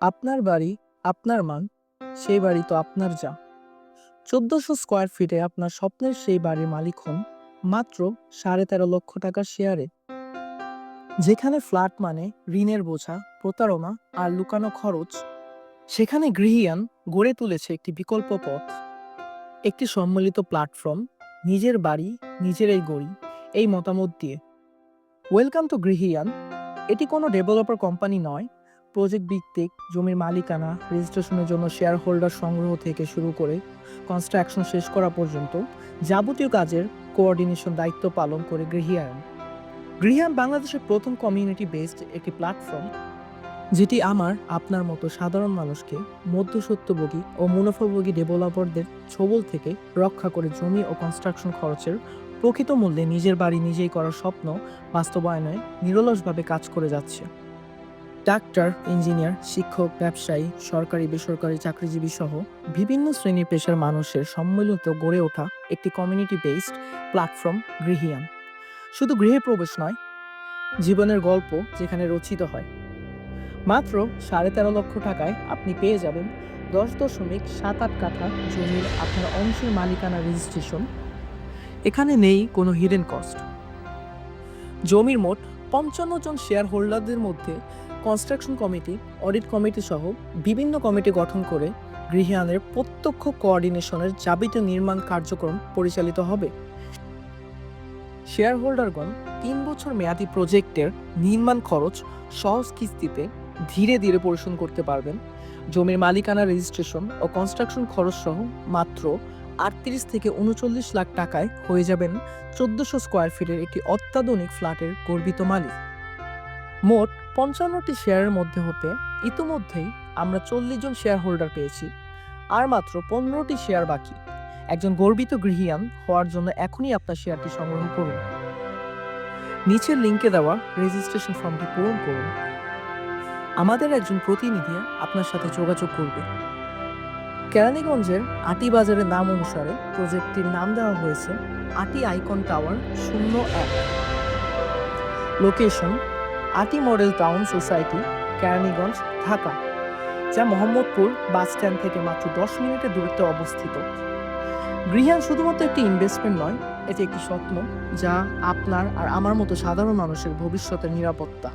আপনার বাড়ি, আপনার মান, সেই বাড়ি তো আপনার যা। চোদ্দশো স্কোয়ার ফিটে আপনার স্বপ্নের সেই বাড়ির মালিক হন মাত্র সাড়ে তেরো লক্ষ টাকার শেয়ারে। যেখানে ফ্ল্যাট মানে ঋণের বোঝা, প্রতারণা আর লুকানো খরচ, সেখানে গৃহিয়ান গড়ে তুলেছে একটি বিকল্প পথ। একটি সম্মিলিত প্ল্যাটফর্ম, নিজের বাড়ি, নিজের এই গড়ি, এই মতামত দিয়ে। ওয়েলকাম টু গৃহিয়ান, এটি কোনো ডেভেলপার কোম্পানি নয় প্রজেক্ট ভিত্তিক জমির মালিকানা রেজিস্ট্রেশনের জন্য শেয়ার হোল্ডার সংগ্রহ থেকে শুরু করে কনস্ট্রাকশন শেষ করা পর্যন্ত যাবতীয় কাজের কোঅর্ডিনেশন দায়িত্ব পালন করে গৃহিয়ান গৃহিয়ান বাংলাদেশের প্রথম কমিউনিটি বেসড একটি প্ল্যাটফর্ম যেটি আমার, আপনার মতো সাধারণ মানুষকে মধ্যসত্যভোগী ও মুনাফাভোগী ডেভেলপারদের ছবল থেকে রক্ষা করে জমি ও কনস্ট্রাকশন খরচের প্রকৃত মূল্যে নিজের বাড়ি নিজেই করার স্বপ্ন বাস্তবায়নে নিরলসভাবে কাজ করে যাচ্ছে। ডাক্তার, ইঞ্জিনিয়ার, শিক্ষক, ব্যবসায়ী, সরকারি, বেসরকারি চাকরিজীবী সহ বিভিন্ন শ্রেণি পেশার মানুষের সম্মিলিত গড়ে ওঠা একটি কমিউনিটি বেসড প্ল্যাটফর্ম গৃহিয়ান। শুধু গৃহে প্রবেশ নয়, জীবনের গল্প যেখানে রচিত হয়। মাত্র সাড়ে তেরো লক্ষ টাকায় আপনি পেয়ে যাবেন দশ দশমিক সাত আট কাঠা জমির আপনার অংশের মালিকানা রেজিস্ট্রেশন এখানে নেই কোনো হিডেন কস্ট জমির মোট পঞ্চান্ন জন শেয়ার হোল্ডারদের মধ্যে কনস্ট্রাকশন কমিটি অডিট কমিটি সহ বিভিন্ন কমিটি গঠন করে গৃহিয়ানের প্রত্যক্ষ কোঅর্ডিনেশনের যাবতীয় নির্মাণ কার্যক্রম পরিচালিত হবে। শেয়ার হোল্ডারগণ তিন বছর মেয়াদি প্রজেক্টের নির্মাণ খরচ সহজ কিস্তিতে ধীরে ধীরে পরিশোধ করতে পারবেন। জমির মালিকানা রেজিস্ট্রেশন ও কনস্ট্রাকশন খরচ সহ মাত্র আটত্রিশ থেকে উনচল্লিশ লাখ টাকায় হয়ে যাবেন চোদ্দশো স্কোয়ার ফিটের একটি অত্যাধুনিক ফ্ল্যাটের গর্বিত মালিক। মোট পঞ্চান্নটি শেয়ারের মধ্যে হতে ইতিমধ্যেই আমরা চল্লিশ জন শেয়ার হোল্ডার পেয়েছি, আর মাত্র পনেরোটি শেয়ার বাকি। একজন গর্বিত গৃহিয়ান হওয়ার জন্য এখনই আপনার শেয়ারটি সংগ্রহ করুন। নিচের লিঙ্কে দেওয়া রেজিস্ট্রেশন ফর্মটি পূরণ করুন। আমাদের একজন প্রতিনিধি আপনার সাথে যোগাযোগ করবে। কেরানীগঞ্জের আটি বাজারের নাম অনুসারে প্রজেক্টটির নাম দেওয়া হয়েছে আটি আইকন টাওয়ার শূন্য এক। লোকেশন আটি model town society, Keraniganj, Dhaka, যা মোহাম্মদপুর বাস স্ট্যান্ড থেকে মাত্র দশ মিনিটের দূরত্বে অবস্থিত। গৃহায়ণ শুধুমাত্র একটি ইনভেস্টমেন্ট নয়, এটি একটি স্বপ্ন যা আপনার আর আমার মতো সাধারণ মানুষের ভবিষ্যতের নিরাপত্তা।